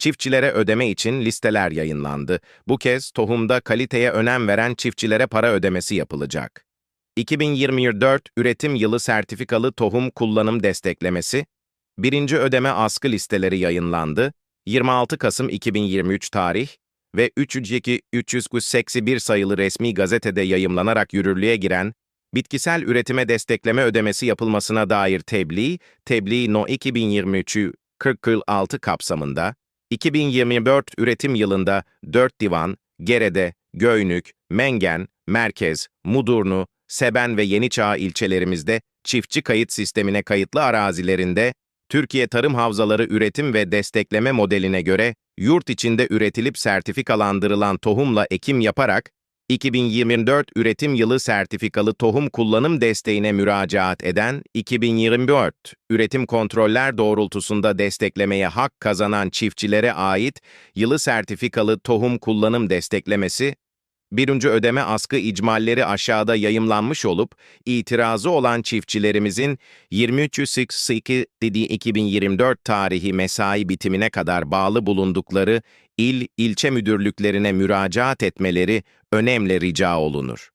çiftçilere ödeme için listeler yayınlandı. Bu kez tohumda kaliteye önem veren çiftçilere para ödemesi yapılacak. 2024 üretim yılı sertifikalı tohum kullanım desteklemesi, birinci ödeme askı listeleri yayınlandı. 26 Kasım 2023 tarih ve 302 381 sayılı resmi gazetede yayımlanarak yürürlüğe giren bitkisel üretime destekleme ödemesi yapılmasına dair tebliğ, tebliğ No 2023'ü 46 kapsamında, 2024 üretim yılında 4 divan, Gerede, Göynük, Mengen, Merkez, Mudurnu, Seben ve Yeniçağ ilçelerimizde çiftçi kayıt sistemine kayıtlı arazilerinde Türkiye Tarım Havzaları üretim ve destekleme modeline göre yurt içinde üretilip sertifikalandırılan tohumla ekim yaparak 2024 üretim yılı sertifikalı tohum kullanım desteğine müracaat eden 2024 üretim kontroller doğrultusunda desteklemeye hak kazanan çiftçilere ait yılı sertifikalı tohum kullanım desteklemesi Birinci ödeme askı icmalleri aşağıda yayımlanmış olup, itirazı olan çiftçilerimizin 23.02 dediği 2024 tarihi mesai bitimine kadar bağlı bulundukları il, ilçe müdürlüklerine müracaat etmeleri önemli rica olunur.